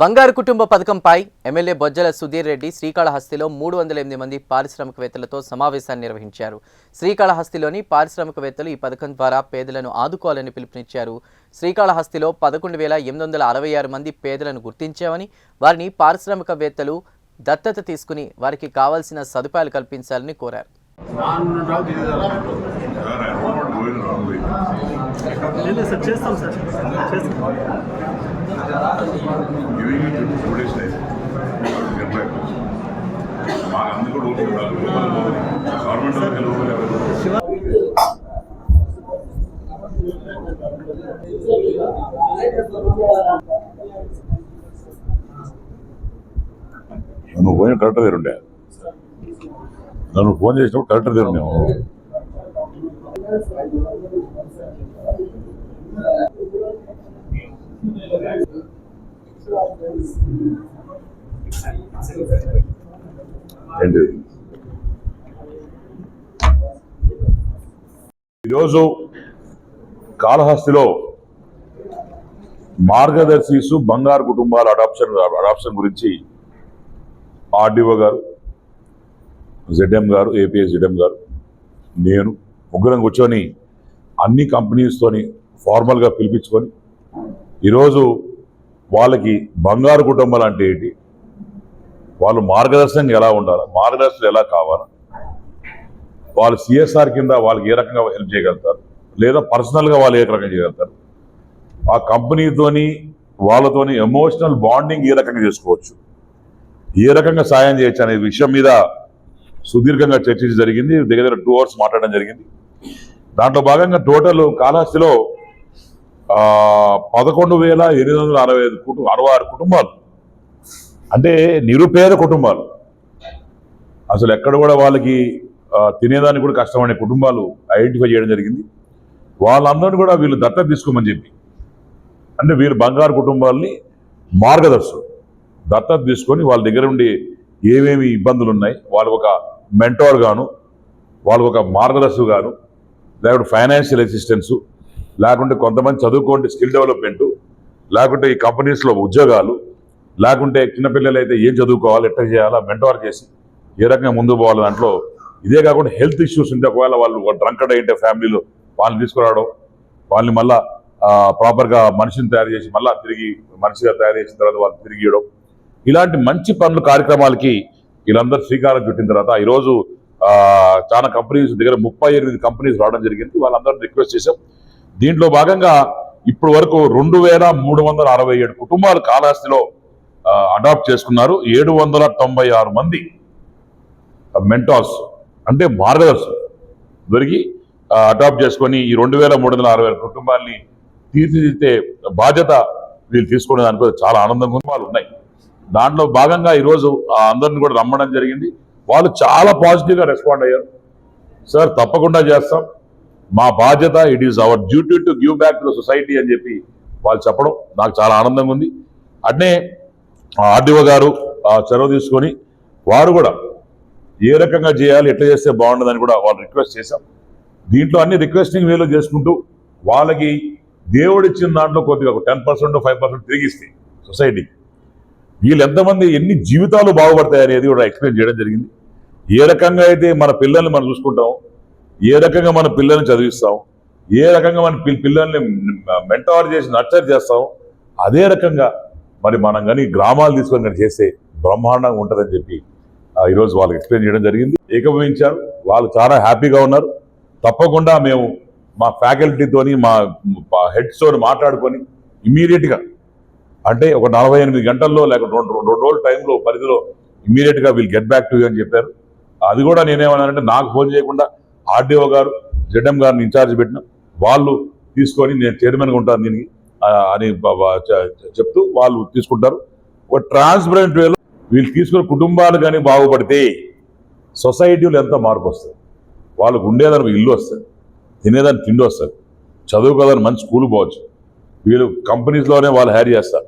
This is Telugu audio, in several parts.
బంగారు కుటుంబ పథకంపై ఎమ్మెల్యే బొజ్జల సుధీర్ రెడ్డి శ్రీకాళహస్తిలో మూడు వందల ఎనిమిది మంది పారిశ్రామికవేత్తలతో సమావేశాన్ని నిర్వహించారు. శ్రీకాళహస్తిలోని పారిశ్రామికవేత్తలు ఈ పథకం ద్వారా పేదలను ఆదుకోవాలని పిలుపునిచ్చారు. శ్రీకాళహస్తిలో పదకొండు వేల ఎనిమిది వందల అరవై ఆరు మంది పేదలను గుర్తించామని వారిని పారిశ్రామికవేత్తలు దత్తత తీసుకుని వారికి కావాల్సిన సదుపాయాలు కల్పించాలని కోరారు. చేస్తాం సార్. గివింగ్ చేస్తాం సార్ చేస్తాం మాకు కూడా ఓకే గవర్నమెంట్ నువ్వు పోయిన కరెక్ట్ దగ్గర ఉండే. నన్ను ఫోన్ చేసినప్పుడు కరెక్ట్ దగ్గర ఉండే ఈరోజు కాళహస్తిలో మార్గదర్శిసు బంగారు కుటుంబాల అడాప్షన్ అడాప్షన్ గురించి ఆర్డీఓ గారు జెడ్ఎం గారు ఏపీఎస్ జెడ్ఎం గారు నేను ముగ్గురం కూర్చొని అన్ని కంపెనీస్తోని ఫార్మల్గా పిలిపించుకొని ఈరోజు వాళ్ళకి బంగారు కుటుంబాలు అంటే ఏంటి? వాళ్ళు మార్గదర్శనం ఎలా ఉండాలి? మార్గదర్శనం ఎలా కావాలి? వాళ్ళు సిఎస్ఆర్ కింద వాళ్ళకి ఏ రకంగా హెల్ప్ చేయగలుగుతారు? లేదా పర్సనల్గా వాళ్ళు ఏ రకంగా చేయగలుగుతారు? ఆ కంపెనీతోని వాళ్ళతోని ఎమోషనల్ బాండింగ్ ఏ రకంగా చేసుకోవచ్చు? ఏ రకంగా సాయం చేయొచ్చు అనే విషయం మీద సుదీర్ఘంగా చర్చించి జరిగింది. దగ్గర దగ్గర టూ అవర్స్ మాట్లాడడం జరిగింది. దాంట్లో భాగంగా టోటల్ కాళహస్తిలో పదకొండు వేల ఎనిమిది వందల అరవై ఐదు కుటుంబ అరవై ఆరు కుటుంబాలు. అంటే నిరుపేద కుటుంబాలు. అసలు ఎక్కడ కూడా వాళ్ళకి తినేదానికి కూడా కష్టమనే కుటుంబాలు ఐడెంటిఫై చేయడం జరిగింది. వాళ్ళందరినీ కూడా వీళ్ళు దత్తత తీసుకోమని చెప్పి. అంటే వీళ్ళు బంగారు కుటుంబాలని మార్గదర్శకులు దత్తత తీసుకొని వాళ్ళ దగ్గర ఉండి ఏమేమి ఇబ్బందులు ఉన్నాయి వాళ్ళకు ఒక మెంటోర్ గాను వాళ్ళకు ఒక మార్గదర్శకు గాను లేకపోతే ఫైనాన్షియల్ అసిస్టెన్సు లేకుంటే కొంతమంది చదువుకోండి స్కిల్ డెవలప్మెంట్ లేకుంటే ఈ కంపెనీస్లో ఉద్యోగాలు లేకుంటే చిన్నపిల్లలు అయితే ఏం చదువుకోవాలి ఎట్లా చేయాలా మెంటోర్ చేసి ఏ రకంగా ముందుకు పోవాలి దాంట్లో. ఇదే కాకుండా హెల్త్ ఇష్యూస్ ఉంటే ఒకవేళ వాళ్ళు డ్రంకడ్ అయ్యింటే ఫ్యామిలీలో వాళ్ళని తీసుకురావడం వాళ్ళని మళ్ళీ ప్రాపర్గా మనిషిని తయారు చేసి మళ్ళీ తిరిగి మనిషిగా తయారు చేసిన తర్వాత వాళ్ళు తిరిగి ఇవ్వడం. ఇలాంటి మంచి పనులు కార్యక్రమాలకి వీళ్ళందరూ శ్రీకారం చుట్టిన తర్వాత ఈరోజు చాలా కంపెనీస్ దగ్గర ముప్పై ఎనిమిది కంపెనీస్ రావడం జరిగింది. వాళ్ళందరూ రిక్వెస్ట్ చేశాం. దీంట్లో భాగంగా ఇప్పటి వరకు రెండు వేల మూడు వందల అరవై ఏడు కుటుంబాలు కాళహస్తిలో అడాప్ట్ చేసుకున్నారు. ఏడు వందల తొంభై ఆరు మంది మెంటార్స్ అంటే మార్గదర్శకులు దొరికి అడాప్ట్ చేసుకొని ఈ రెండు వేల మూడు వందల అరవై కుటుంబాల్ని తీర్చిదిద్దే బాధ్యత వీళ్ళు తీసుకునే దానికి చాలా ఆనందంగా కుటుంబాలు ఉన్నాయి. దాంట్లో భాగంగా ఈరోజు అందరిని కూడా రమ్మడం జరిగింది. వాళ్ళు చాలా పాజిటివ్గా రెస్పాండ్ అయ్యారు. సార్ తప్పకుండా చేస్తాం. మా బాధ్యత it is our duty to give back to society అని చెప్పి వాళ్ళు చెప్పడం నాకు చాలా ఆనందంగా ఉంది. అట్నే ఆర్డీఓ గారు చొరవ తీసుకొని వారు కూడా ఏ రకంగా చేయాలి ఎట్లా చేస్తే బాగుండదని కూడా వాళ్ళు రిక్వెస్ట్ చేశాం. దీంట్లో అన్ని రిక్వెస్టింగ్ వేలో చేసుకుంటూ వాళ్ళకి దేవుడిచ్చిన దాంట్లో కొద్దిగా ఒక టెన్ పర్సెంట్ ఫైవ్ పర్సెంట్ తిరిగిస్తే సొసైటీకి వీళ్ళు ఎంతమంది ఎన్ని జీవితాలు బాగుపడతాయి అనేది కూడా ఎక్స్ప్లెయిన్ చేయడం జరిగింది. ఏ రకంగా అయితే మన పిల్లల్ని మనం చూసుకుంటాం ఏ రకంగా మన పిల్లల్ని చదివిస్తాం ఏ రకంగా మన పిల్లల్ని మెంటార్ చేసి నర్చర్ చేస్తాం అదే రకంగా మరి మనం కానీ గ్రామాలు తీసుకొని కానీ చేస్తే బ్రహ్మాండంగా ఉంటుందని చెప్పి ఆ, ఈరోజు వాళ్ళకి ఎక్స్ప్లెయిన్ చేయడం జరిగింది. ఏకభవించారు. వాళ్ళు చాలా హ్యాపీగా ఉన్నారు. తప్పకుండా మేము మా ఫ్యాకల్టీతోని మా హెడ్స్తో మాట్లాడుకొని ఇమీడియట్గా అంటే ఒక నలభై ఎనిమిది గంటల్లో లేక రెండు రెండు రోజుల టైంలో పరిధిలో ఇమీడియట్గా వీళ్ళు గెట్ బ్యాక్ టు అని చెప్పారు. అది కూడా నేనేమన్నానంటే నాకు ఫోన్ చేయకుండా ఆర్డీఓ గారు జడ్ఎం గారిని ఇన్ఛార్జ్ పెట్టిన వాళ్ళు తీసుకొని నేను చైర్మన్గా ఉంటాను దీనికి అని చెప్తూ వాళ్ళు తీసుకుంటారు. ఒక ట్రాన్స్పరెంట్ వేలో వీళ్ళు తీసుకున్న కుటుంబాలు కానీ బాగుపడితే సొసైటీలో ఎంత మార్పు వస్తుంది? వాళ్ళకు ఉండేదానికి ఇల్లు వస్తుంది తినేదానికి తిండి వస్తుంది చదువుకోదాన్ని మంచి స్కూల్ పోవచ్చు వీళ్ళు కంపెనీస్లోనే వాళ్ళు హ్యారీ చేస్తారు.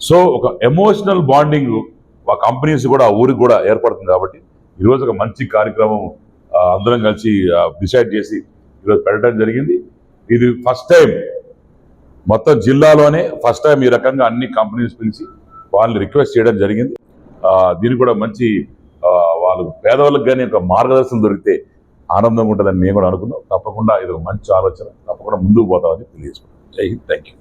సో ఒక ఎమోషనల్ బాండింగ్ ఆ కంపెనీస్ కూడా ఆ ఊరికి కూడా ఏర్పడుతుంది కాబట్టి ఈరోజు ఒక మంచి కార్యక్రమం అందరం కలిసి డిసైడ్ చేసి ఈరోజు పెట్టడం జరిగింది. ఇది ఫస్ట్ టైం మొత్తం జిల్లాలోనే ఫస్ట్ టైం ఈ రకంగా అన్ని కంపెనీస్ పిలిచి వాళ్ళని రిక్వెస్ట్ చేయడం జరిగింది. దీనికి కూడా మంచి వాళ్ళు పేదవాళ్ళకి కానీ ఒక మార్గదర్శనం దొరికితే ఆనందంగా ఉంటుందని మేము కూడా అనుకున్నాం. తప్పకుండా ఇది ఒక మంచి ఆలోచన. తప్పకుండా ముందుకు పోతామని తెలియజేసుకున్నాం. జై హింద్. Thank you